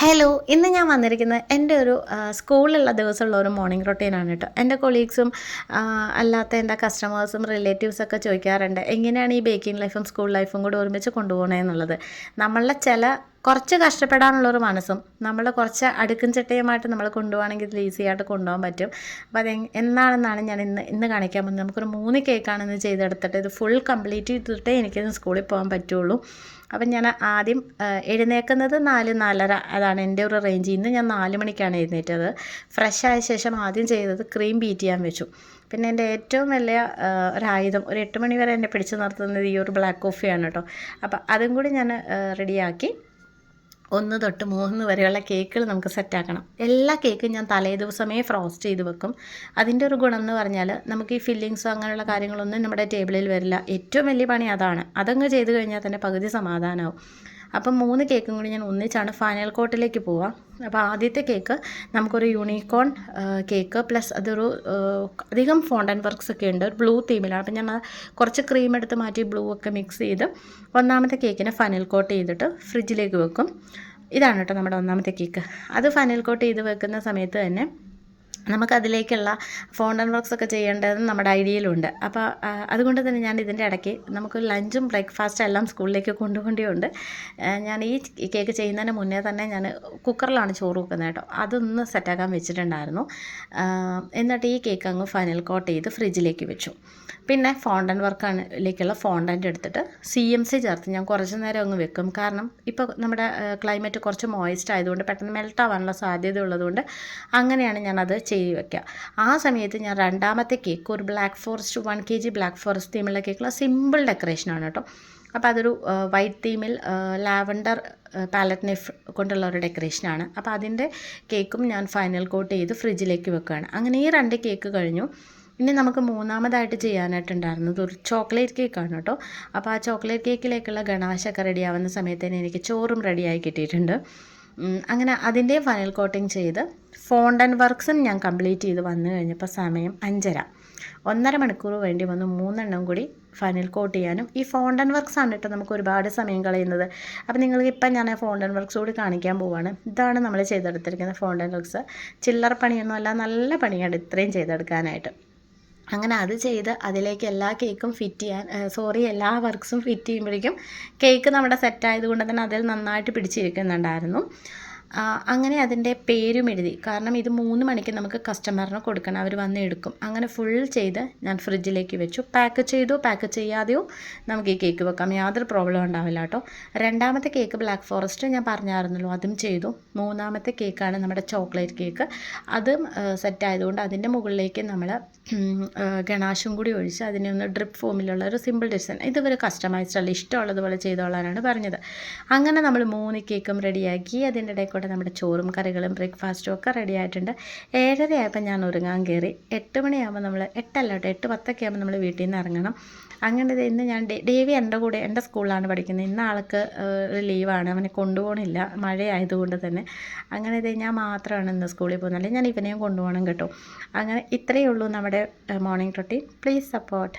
Hello ഇന്ന് ഞാൻ വന്നിരിക്കുന്നത് എന്റെ ഒരു സ്കൂളിലുള്ള ദിവസമുള്ള ഒരു മോർണിംഗ് റൊട്ടീനാണ് കേട്ടോ. എന്റെ കൊളീഗ്സും അല്ലാത്ത എന്റെ കസ്റ്റമേഴ്സും റിലേറ്റീവ്സൊക്കെ ചോദിക്കാറുണ്ട് എങ്ങനെയാണ് ഈ ബേക്കിംഗ് ലൈഫും സ്കൂൾ ലൈഫും കൂടെ ഒരുമിച്ച് കൊണ്ടുപോകണേ എന്നുള്ളത്. നമ്മളുടെ ചില കുറച്ച് കഷ്ടപ്പെടാനുള്ളൊരു മനസ്സും. നമ്മൾ കുറച്ച് അടുക്കും ചട്ടയുമായിട്ട് നമ്മൾ കൊണ്ടുപോകണമെങ്കിൽ ഇത് ഈസി ആയിട്ട് കൊണ്ടുപോകാൻ പറ്റും. അപ്പോൾ അത് എന്നാണെന്നാണ് ഞാൻ ഇന്ന് ഇന്ന് കാണിക്കാൻ പോകുന്നത്. നമുക്കൊരു മൂന്ന് കേക്കാണ് ഇന്ന് ചെയ്തെടുത്തിട്ട് ഇത് ഫുൾ കംപ്ലീറ്റ് ചെയ്തിട്ടേ എനിക്കിന്ന് സ്കൂളിൽ പോകാൻ പറ്റുള്ളൂ. അപ്പം ഞാൻ ആദ്യം എഴുന്നേക്കുന്നത് നാല് നാലര അതാണ് എന്റെ ഒരു റേഞ്ച് ഇന്ന് ഞാൻ നാല് മണിക്കാണ് എഴുന്നേറ്റത്. ഫ്രഷ് ആയ ശേഷം ആദ്യം ചെയ്തത് ക്രീം ബീറ്റ് ചെയ്യാൻ വെച്ചു. പിന്നെ എന്റെ ഏറ്റവും വലിയ ഒരായുധം ഒരു എട്ട് മണി വരെ എന്നെ പിടിച്ചു നിർത്തുന്നത് ഈ ഒരു ബ്ലാക്ക് കോഫിയാണ് കേട്ടോ അപ്പോൾ അതും കൂടി ഞാൻ റെഡിയാക്കി ഒന്ന് തൊട്ട് മൂന്ന് വരെയുള്ള കേക്കുകൾ നമുക്ക് സെറ്റാക്കണം എല്ലാ കേക്കും ഞാൻ തലേ ദിവസമേ ഫ്രോസ്റ്റ് ചെയ്ത് വെക്കും. അതിന്റെ ഒരു ഗുണം എന്ന് പറഞ്ഞാൽ നമുക്ക് ഈ ഫില്ലിങ്സോ അങ്ങനെയുള്ള കാര്യങ്ങളൊന്നും നമ്മുടെ ടേബിളിൽ വരില്ല. ഏറ്റവും വലിയ പണി അതാണ്. അതങ്ങ് ചെയ്ത് കഴിഞ്ഞാൽ തന്നെ പകുതി സമാധാനമാവും അപ്പം മൂന്ന് കേക്കും കൂടി ഞാൻ ഒന്നിച്ചാണ് ഫൈനൽ കോട്ടിലേക്ക് പോവാം. അപ്പോൾ ആദ്യത്തെ കേക്ക് നമുക്കൊരു യൂണിക്കോൺ കേക്ക് പ്ലസ് അതൊരു അധികം ഫോണ്ടൻ വർക്ക്സ് ഒക്കെ ഉണ്ട്. ഒരു ബ്ലൂ തീമിലാണ് അപ്പം ഞാൻ കുറച്ച് ക്രീം എടുത്ത് മാറ്റി ബ്ലൂ ഒക്കെ മിക്സ് ചെയ്ത് ഒന്നാമത്തെ കേക്കിനെ ഫൈനൽ കോട്ട് ചെയ്തിട്ട് ഫ്രിഡ്ജിലേക്ക് വെക്കും. ഇതാണ് കേട്ടോ നമ്മുടെ ഒന്നാമത്തെ കേക്ക് അത് ഫൈനൽ കോട്ട് ചെയ്ത് വെക്കുന്ന സമയത്ത് തന്നെ നമുക്കതിലേക്കുള്ള ഫോണ്ടൻ വർക്ക്സ് ഒക്കെ ചെയ്യേണ്ടത് നമ്മുടെ ഐഡിയയിലുണ്ട് അപ്പോൾ അതുകൊണ്ട് തന്നെ ഞാൻ ഇതിന്റെ ഇടയ്ക്ക് നമുക്ക് ലഞ്ചും ബ്രേക്ക്ഫാസ്റ്റും എല്ലാം സ്കൂളിലേക്ക് കൊണ്ടുപോകേണ്ടിയുണ്ട്. ഞാൻ ഈ കേക്ക് ചെയ്യുന്നതിന് മുന്നേ തന്നെ ഞാൻ കുക്കറിലാണ് ചോറ് വെക്കുന്നത് കേട്ടോ. അതൊന്ന് സെറ്റാക്കാൻ വെച്ചിട്ടുണ്ടായിരുന്നു. എന്നിട്ട് ഈ കേക്ക് അങ്ങ് ഫൈനൽ കോട്ട് ചെയ്ത് ഫ്രിഡ്ജിലേക്ക് വെച്ചു. പിന്നെ ഫോണ്ടൻ വർക്കാണിലേക്കുള്ള ഫോണ്ടന്റ് എടുത്തിട്ട് സി എം സി ചേർത്ത് ഞാൻ കുറച്ച് നേരം അങ്ങ് വെക്കും. കാരണം ഇപ്പോൾ നമ്മുടെ ക്ലൈമറ്റ് കുറച്ച് മോയിസ്റ്റ് ആയതുകൊണ്ട് പെട്ടെന്ന് മെൽട്ട് ആവാനുള്ള സാധ്യത ഉള്ളതുകൊണ്ട് അങ്ങനെയാണ് ഞാനത് ചെയ്ത് വെക്കുക ആ സമയത്ത് ഞാൻ രണ്ടാമത്തെ കേക്ക് ഒരു black forest one K G black forest തീമുള്ള കേക്കുള്ള സിമ്പിൾ ഡെക്കറേഷനാണ് കേട്ടോ. അപ്പോൾ അതൊരു വൈറ്റ് തീമിൽ ലാവൻഡർ പാലറ്റ് നെഫ് കൊണ്ടുള്ള ഒരു ഡെക്കറേഷനാണ് അപ്പോൾ അതിന്റെ കേക്കും ഞാൻ ഫൈനൽ കോട്ട് ചെയ്ത് ഫ്രിഡ്ജിലേക്ക് വെക്കുകയാണ് അങ്ങനെ ഈ രണ്ട് കേക്ക് കഴിഞ്ഞു. ഇനി നമുക്ക് മൂന്നാമതായിട്ട് ചെയ്യാനായിട്ടുണ്ടായിരുന്നത് ഒരു ചോക്ലേറ്റ് കേക്കാണ് കേട്ടോ. അപ്പോൾ ആ ചോക്ലേറ്റ് കേക്കിലേക്കുള്ള ഗണാശൊക്കെ റെഡിയാവുന്ന സമയത്ത് തന്നെ എനിക്ക് ചോറും റെഡിയായി കിട്ടിയിട്ടുണ്ട്. അങ്ങനെ അതിന്റെ ഫൈനൽ കോട്ടിങ് ചെയ്ത് ഫോണ്ടൻ വർക്ക്സും ഞാൻ കംപ്ലീറ്റ് ചെയ്ത് വന്നു കഴിഞ്ഞപ്പോൾ സമയം അഞ്ചര. ഒന്നര മണിക്കൂർ വേണ്ടി വന്നു മൂന്നെണ്ണം കൂടി ഫൈനൽ കോട്ട് ചെയ്യാനും ഈ ഫോണ്ടൻ വർക്ക്സ് ആണ് കേട്ടോ നമുക്ക് ഒരുപാട് സമയം കളയുന്നത്. അപ്പോൾ നിങ്ങൾക്ക് ഇപ്പം ഞാൻ ഫോണ്ടൻ വർക്ക്സ് കൂടി കാണിക്കാൻ പോവാണ്. ഇതാണ് നമ്മൾ ചെയ്തെടുത്തിരിക്കുന്ന ഫോണ്ടൻ വർക്ക്സ്. ചില്ലറ പണിയൊന്നുമല്ല നല്ല പണിയാണ് ഇത്രയും ചെയ്തെടുക്കാനായിട്ട്. അങ്ങനെ അത് ചെയ്ത് അതിലേക്ക് എല്ലാ കേക്കും ഫിറ്റ് ചെയ്യാൻ സോറി എല്ലാ വർക്ക്സും ഫിറ്റ് ചെയ്യുമ്പോഴേക്കും കേക്ക് നമ്മുടെ സെറ്റ് കൊണ്ട് തന്നെ അതിൽ നന്നായിട്ട് പിടിച്ചിരിക്കുന്നുണ്ടായിരുന്നു. അങ്ങനെ അതിന്റെ പേരും എഴുതി. കാരണം ഇത് മൂന്ന് മണിക്ക് നമുക്ക് കസ്റ്റമറിന് കൊടുക്കണം. അവർ വന്ന് എടുക്കും. അങ്ങനെ ഫുൾ ചെയ്ത് ഞാൻ ഫ്രിഡ്ജിലേക്ക് വെച്ചു. പാക്ക് ചെയ്തോ. പാക്ക് ചെയ്യാതെയോ നമുക്ക് ഈ കേക്ക് വെക്കാം. യാതൊരു പ്രോബ്ലം ഉണ്ടാവില്ല കേട്ടോ. രണ്ടാമത്തെ കേക്ക് ബ്ലാക്ക് ഫോറസ്റ്റ് ഞാൻ പറഞ്ഞായിരുന്നല്ലോ അതും ചെയ്തു. മൂന്നാമത്തെ കേക്കാണ് നമ്മുടെ ചോക്ലേറ്റ് കേക്ക് അതും സെറ്റ് ആയതുകൊണ്ട് അതിന്റെ മുകളിലേക്ക് നമ്മൾ ഗണാശും കൂടി ഒഴിച്ച് അതിനെ ഒന്ന് ഡ്രിപ്പ് ഫോമിലുള്ള ഒരു സിമ്പിൾ ഡിസൈൻ ഇതുവരെ കസ്റ്റമൈസ്ഡ് അല്ല. ഇഷ്ടമുള്ളതുപോലെ ചെയ്തോളാനാണ് പറഞ്ഞത്. അങ്ങനെ നമ്മൾ മൂന്ന് കേക്കും റെഡിയാക്കി അതിന്റെ ഇടയിൽ കൂടെ നമ്മുടെ ചോറും കറികളും ബ്രേക്ക്ഫാസ്റ്റും ഒക്കെ റെഡി ആയിട്ടുണ്ട്. ഏഴര ആയപ്പോൾ ഞാൻ ഒരുങ്ങാൻ കയറി എട്ട് മണിയാകുമ്പോൾ നമ്മൾ എട്ടല്ല കേട്ടോ എട്ട് പത്തൊക്കെ ആകുമ്പോൾ നമ്മൾ വീട്ടിൽ നിന്ന് ഇറങ്ങണം. അങ്ങനെ ഇന്ന് ഞാൻ ഡേവി എന്റെ കൂടെ എന്റെ സ്കൂളിലാണ് പഠിക്കുന്നത്. ഇന്ന് ആൾക്ക് ലീവാണ് അവനെ കൊണ്ടുപോകണില്ല. മഴയായതുകൊണ്ട് തന്നെ. അങ്ങനെ ഇത് ഞാൻ മാത്രമാണ് ഇന്ന് സ്കൂളിൽ പോകുന്നത്. ഞാൻ ഇവനെയും കൊണ്ടുപോകണം കേട്ടോ. അങ്ങനെ ഇത്രയേ ഉള്ളൂ നമ്മുടെ മോർണിംഗ് റൊട്ടീൻ പ്ലീസ് സപ്പോർട്ട്